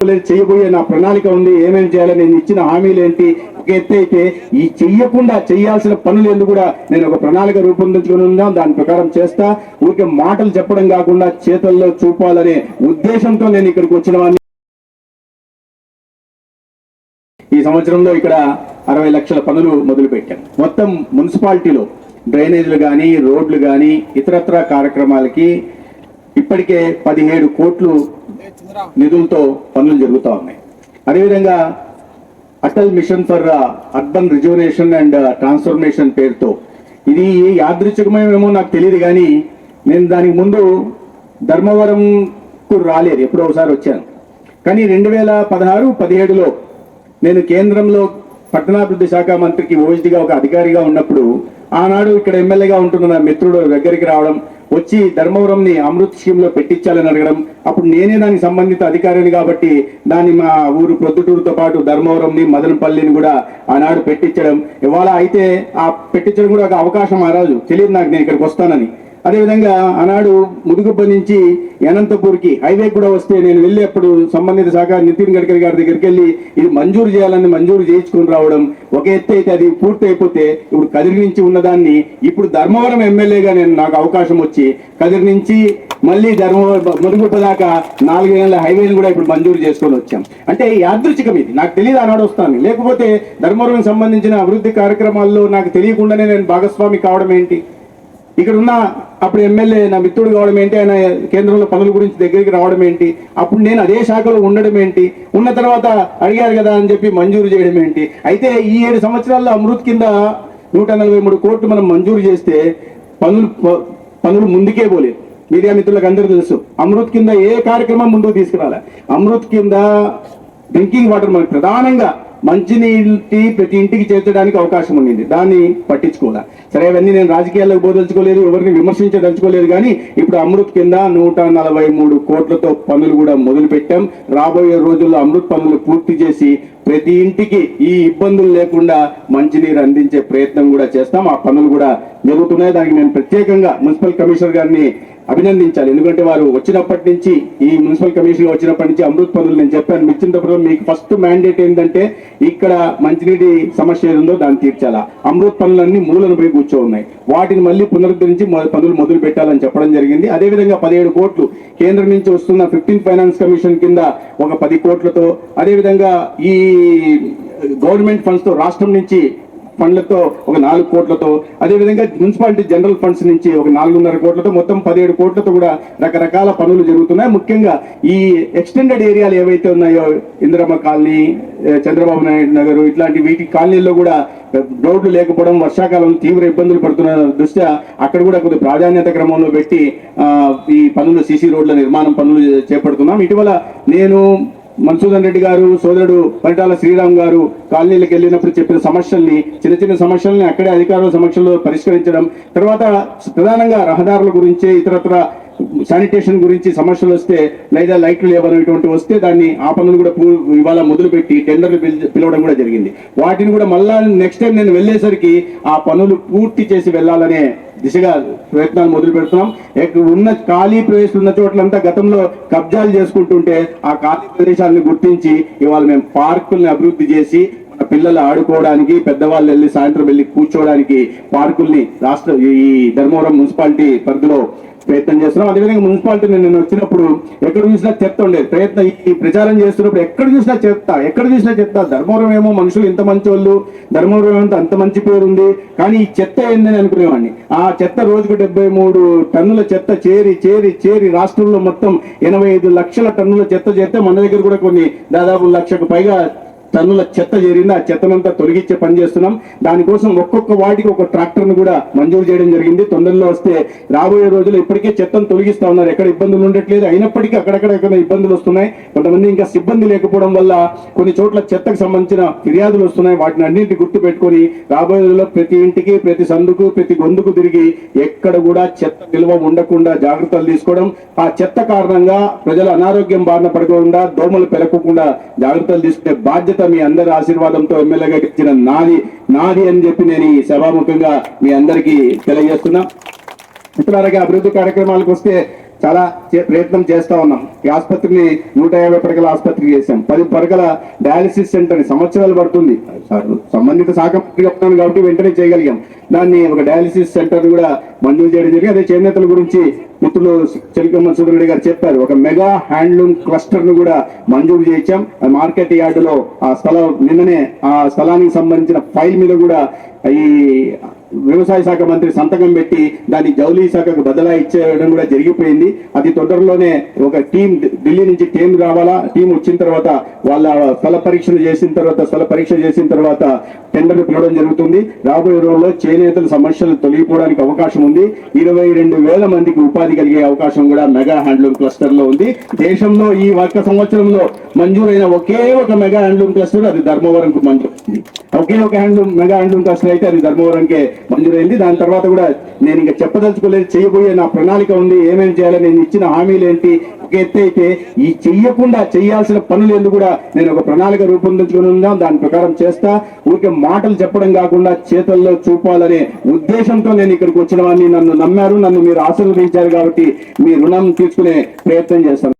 చేయబోయే నా ప్రణాళిక ఉంది ఏమేమి చేయాలి నేను ఇచ్చిన హామీలు ఏంటి ఒక ఎత్తు అయితే ఈ చెయ్యకుండా చేయాల్సిన పనులు ఎందుకు కూడా నేను ఒక ప్రణాళిక రూపొందించుకుని ఉన్నాం దాని ప్రకారం చేస్తా. ఊరికే మాటలు చెప్పడం కాకుండా చేతల్లో చూపాలనే ఉద్దేశంతో నేను ఇక్కడికి వచ్చిన వాడిని ఈ సంవత్సరంలో ఇక్కడ అరవై లక్షల పనులు మొదలుపెట్టాను. మొత్తం మున్సిపాలిటీలో డ్రైనేజీలు కానీ రోడ్లు కానీ ఇతరత్ర కార్యక్రమాలకి ఇప్పటికే పదిహేడు కోట్లు నిధులతో పనులు జరుగుతూ ఉన్నాయి. అదేవిధంగా Atal mission for urban reservation and transformation పేరుతో. ఇది యాదృచ్ఛికమేమో నాకు తెలియదు కానీ నేను దానికి ముందు ధర్మవరంకు రాలేదు. ఎప్పుడో ఒకసారి వచ్చాను. కానీ రెండు వేల పదహారు పదిహేడులో నేను కేంద్రంలో పట్టణాభివృద్ధి శాఖ మంత్రికి ఓఎస్డిగా ఒక అధికారిగా ఉన్నప్పుడు ఆనాడు ఇక్కడ ఎమ్మెల్యేగా ఉంటున్న మిత్రుడు దగ్గరికి రావడం వచ్చి ధర్మవరంని అమృత్ స్కీమ్లో పెట్టించాలని అడగడం అప్పుడు నేనే దానికి సంబంధిత అధికారిని కాబట్టి దాన్ని మా ఊరు ప్రొద్దుటూరుతో పాటు ధర్మవరంని మదనపల్లిని కూడా ఆనాడు పెట్టించడం. ఇవాళ అయితే ఆ పెట్టించడం కూడా ఒక అవకాశం ఆ రోజు. తెలియదు నాకు నేను ఇక్కడికి వస్తానని. అదేవిధంగా ఆనాడు ముదుగుబ్బ నుంచి అనంతపూర్కి హైవే కూడా వస్తే నేను వెళ్ళి అప్పుడు సంబంధిత శాఖ నితిన్ గడ్కరీ గారి దగ్గరికి వెళ్ళి ఇది మంజూరు చేయాలని మంజూరు చేయించుకుని రావడం ఒక ఎత్తు అయితే అది పూర్తి అయిపోతే ఇప్పుడు కదిరి నుంచి ఉన్నదాన్ని ఇప్పుడు ధర్మవరం ఎమ్మెల్యేగా నేను నాకు అవకాశం వచ్చి కదిరి నుంచి మళ్ళీ ధర్మవరం ముదుగుప్ప దాకా నాలుగు నెలల హైవేలు కూడా ఇప్పుడు మంజూరు చేసుకొని వచ్చాం. అంటే యాదృచ్ఛికం ఇది. నాకు తెలియదు ఆనాడు వస్తాను లేకపోతే ధర్మవరం సంబంధించిన అభివృద్ధి కార్యక్రమాల్లో నాకు తెలియకుండానే నేను భాగస్వామి కావడం ఏంటి? ఇక్కడ ఉన్న అప్పుడు ఎమ్మెల్యే నా మిత్రుడు కావడం ఏంటి? ఆయన కేంద్రంలో పనుల గురించి దగ్గరికి రావడం ఏంటి? అప్పుడు నేను అదే శాఖలో ఉండడం ఏంటి? ఉన్న తర్వాత అడిగారు కదా అని చెప్పి మంజూరు చేయడం ఏంటి? అయితే ఈ ఏడు సంవత్సరాల్లో అమృత్ కింద నూట నలభై మూడు కోట్లు మనం మంజూరు చేస్తే పనులు ప- పనులు ముందుకే పోలేదు. మీడియా మిత్రులకు అందరూ తెలుసు. అమృత్ కింద ఏ కార్యక్రమం ముందుకు తీసుకురాలే? అమృత్ కింద డ్రింకింగ్ వాటర్ మనకి ప్రధానంగా మంచినీటి ప్రతి ఇంటికి చేర్చడానికి అవకాశం ఉండింది దాన్ని పట్టించుకోలే. సరే అవన్నీ నేను రాజకీయాల్లో బోధించుకోలేదు ఎవరిని విమర్శించదలుచుకోలేదు కానీ ఇప్పుడు అమృత్ కింద నూట నలభై మూడు కోట్లతో పనులు కూడా మొదలుపెట్టాం. రాబోయే రోజుల్లో అమృత్ పనులు పూర్తి చేసి ప్రతి ఇంటికి ఈ ఇబ్బందులు లేకుండా మంచినీరు అందించే ప్రయత్నం కూడా చేస్తాం. ఆ పనులు కూడా జరుగుతున్నాయి. దానికి నేను ప్రత్యేకంగా మున్సిపల్ కమిషనర్ గారిని అభినందించాలి. ఎందుకంటే వారు వచ్చినప్పటి నుంచి ఈ మున్సిపల్ కమిషన్ వచ్చినప్పటి నుంచి అమృత్ పనులు నేను చెప్పాను. మిచ్చినప్పుడు మీకు ఫస్ట్ మ్యాండేట్ ఏంటంటే ఇక్కడ మంచినీటి సమస్య ఏదో దాన్ని తీర్చాలా. అమృత్ పనులన్నీ మూలను పోయి కూర్చో ఉన్నాయి వాటిని మళ్ళీ పునరుద్ధరించి పనులు మొదలు పెట్టాలని చెప్పడం జరిగింది. అదేవిధంగా పదిహేడు కోట్లు కేంద్రం నుంచి వస్తున్న ఫిఫ్టీన్ ఫైనాన్స్ కమిషన్ కింద ఒక పది కోట్లతో అదేవిధంగా ఈ గవర్నమెంట్ ఫండ్స్తో రాష్ట్రం నుంచి ఫండ్లతో ఒక నాలుగు కోట్లతో అదేవిధంగా మున్సిపాలిటీ జనరల్ ఫండ్స్ నుంచి ఒక నాలుగున్నర కోట్లతో మొత్తం పదిహేడు కోట్లతో కూడా రకరకాల పనులు జరుగుతున్నాయి. ముఖ్యంగా ఈ ఎక్స్టెండెడ్ ఏరియాలు ఏవైతే ఉన్నాయో ఇందిరమ్మ కాలనీ చంద్రబాబు నాయుడు నగర్ ఇట్లాంటి వీటి కాలనీల్లో కూడా రోడ్లు లేకపోవడం వర్షాకాలం తీవ్ర ఇబ్బందులు పడుతున్న దృష్ట్యా అక్కడ కూడా కొద్ది ప్రాధాన్యత క్రమంలో పెట్టి ఈ పనులు సీసీ రోడ్ల నిర్మాణం పనులు చేపడుతున్నాం. ఇటీవల నేను మన్సూదన్ రెడ్డి గారు సోదరుడు పరిటాల శ్రీరామ్ గారు కాలనీలకు వెళ్ళినప్పుడు చెప్పిన సమస్యల్ని చిన్న చిన్న సమస్యల్ని అక్కడే అధికారుల సమక్షంలో పరిష్కరించడం తర్వాత ప్రధానంగా రహదారుల గురించి ఇతరత్ర శానిటేషన్ గురించి సమస్యలు వస్తే లేదా లైట్లు లేవనేటువంటి వస్తే దాన్ని ఆ పనులు కూడా ఇవాళ మొదలుపెట్టి టెండర్లు పిలవడం కూడా జరిగింది. వాటిని కూడా మళ్ళా నెక్స్ట్ టైం నేను వెళ్ళేసరికి ఆ పనులు పూర్తి చేసి వెళ్ళాలనే దిశగా ప్రయత్నాలు మొదలు పెడుతున్నాం ఉన్న ఖాళీ ప్రదేశాలు ఉన్న చోట్లంతా గతంలో కబ్జాలు చేసుకుంటుంటే ఆ ఖాళీ ప్రదేశాలను గుర్తించి ఇవాళ మేము పార్కుల్ని అభివృద్ధి చేసి మన పిల్లలు ఆడుకోవడానికి పెద్దవాళ్ళు వెళ్ళి సాయంత్రం వెళ్ళి కూర్చోవడానికి పార్కుల్ని రాష్ట్ర ఈ ధర్మవరం మున్సిపాలిటీ పరిధిలో ప్రయత్నం చేస్తున్నాం. అదేవిధంగా మున్సిపాలిటీ నేను వచ్చినప్పుడు ఎక్కడ చూసినా చెత్త ఉండేది ప్రయత్నం ఈ ప్రచారం చేస్తున్నప్పుడు ఎక్కడ చూసినా చెత్త ఎక్కడ చూసినా చెత్త. ధర్మవరం ఏమో మనుషులు ఇంత మంచి వాళ్ళు ధర్మవరం ఏమో అంత మంచి పేరు ఉంది. కానీ ఈ చెత్త ఏందని అనుకునేవాడిని. ఆ చెత్త రోజుకు డెబ్బై మూడు టన్నుల చెత్త చేరి చేరి చేరి రాష్ట్రంలో మొత్తం ఎనభై ఐదు లక్షల టన్నుల చెత్త చేస్తే మన దగ్గర కూడా కొన్ని దాదాపు లక్షకు పైగా టన్నుల చెత్త చేరింది ఆ చెత్తనంతా తొలగించే పని చేస్తున్నాం. దానికోసం ఒక్కొక్క వాటికి ఒక ట్రాక్టర్ను కూడా మంజూరు చేయడం జరిగింది. తొందరలో వస్తే రాబోయే రోజుల్లో ఇప్పటికే చెత్తను తొలగిస్తా ఉన్నారు. ఎక్కడ ఇబ్బందులు ఉండట్లేదు. అయినప్పటికీ అక్కడక్కడ ఎక్కడ ఇబ్బందులు వస్తున్నాయి. కొంతమంది ఇంకా సిబ్బంది లేకపోవడం వల్ల కొన్ని చోట్ల చెత్తకు సంబంధించిన ఫిర్యాదులు వస్తున్నాయి. వాటిని అన్నింటి గుర్తు పెట్టుకొని రాబోయే రోజుల్లో ప్రతి ఇంటికి ప్రతి సందుకు ప్రతి గొంతుకు తిరిగి ఎక్కడ కూడా చెత్త నిల్వ ఉండకుండా జాగ్రత్తలు తీసుకోవడం ఆ చెత్త కారణంగా ప్రజలు అనారోగ్యం బారిన పడకుండా దోమలు పెరగకుండా జాగ్రత్తలు తీసుకునే బాధ్యత మీ అందరి ఆశీర్వాదంతో ఎమ్మెల్యేగా ఇచ్చిన నాది నాది అని చెప్పి నేను ఈ సభాముఖంగా మీ అందరికీ తెలియజేస్తున్నా. మిత్రులారా అభివృద్ధి కార్యక్రమాలకు వస్తే చాలా చే- ప్రయత్నం చేస్తా ఉన్నాం. ఈ ఆసుపత్రిని నూట యాభై పడకల ఆసుపత్రి చేశాం. పది పడకల డయాలసిస్ సెంటర్ సంవత్సరాలు పడుతుంది. సంబంధిత శాఖ ఉన్నాను కాబట్టి వెంటనే చేయగలిగాం. దాన్ని ఒక డయాలసిస్ సెంటర్ కూడా మంజూరు చేయడం జరిగింది. అదే చేనేతల గురించి మిత్రులు చెలికమ్మ సుధరెడ్డి గారు చెప్పారు. ఒక మెగా హ్యాండ్లూమ్ క్లస్టర్ను కూడా మంజూరు చేయించాం. మార్కెట్ యార్డులో ఆ స్థలం నిన్ననే ఆ స్థలానికి సంబంధించిన ఫైల్ మీద కూడా ఈ వ్యవసాయ శాఖ మంత్రి సంతకం పెట్టి దాన్ని జౌలీ శాఖకు బదలా ఇచ్చేయడం కూడా జరిగిపోయింది. అతి తొందరలోనే ఒక టీం ఢిల్లీ నుంచి టీం రావాలా? టీం వచ్చిన తర్వాత వాళ్ళ స్థల పరీక్షలు చేసిన తర్వాత స్థల పరీక్ష చేసిన తర్వాత టెండర్లు పిలవడం జరుగుతుంది. రాబోయే రోజుల్లో చేనేతల సమస్యలు తొలగిపోవడానికి అవకాశం ఉంది. ఇరవై రెండు వేల మందికి ఉపాధి కలిగే అవకాశం కూడా మెగా హ్యాండ్లూమ్ క్లస్టర్లో ఉంది. దేశంలో ఈ ఒక్క సంవత్సరంలో మంజూరైన ఒకే ఒక మెగా హ్యాండ్లూమ్ క్లస్టర్ అది ధర్మవరంకు మంజూరు. ఒకే ఒక హ్యాండ్లూమ్ మెగా హ్యాండ్లూమ్ క్లస్టర్ అయితే అది ధర్మవరంకే మంజూరైంది. దాని తర్వాత కూడా నేను ఇంకా చెప్పదలుచుకోలేదు. చేయబోయే నా ప్రణాళిక ఉంది. ఏమేమి చేయాలి? నేను ఇచ్చిన హామీలు ఏంటి ఒక అయితే ఈ చెయ్యకుండా చేయాల్సిన పనులు ఎందుకు కూడా నేను ఒక ప్రణాళిక రూపొందించుకుని ఉన్నాం. దాని ప్రకారం చేస్తా. ఊరికే మాటలు చెప్పడం కాకుండా చేతల్లో చూపాలనే ఉద్దేశంతో నేను ఇక్కడికి వచ్చిన వాడిని. నన్ను నమ్మారు. నన్ను మీరు ఆశీర్వదించారు కాబట్టి మీ రుణం తీసుకునే ప్రయత్నం చేస్తాను.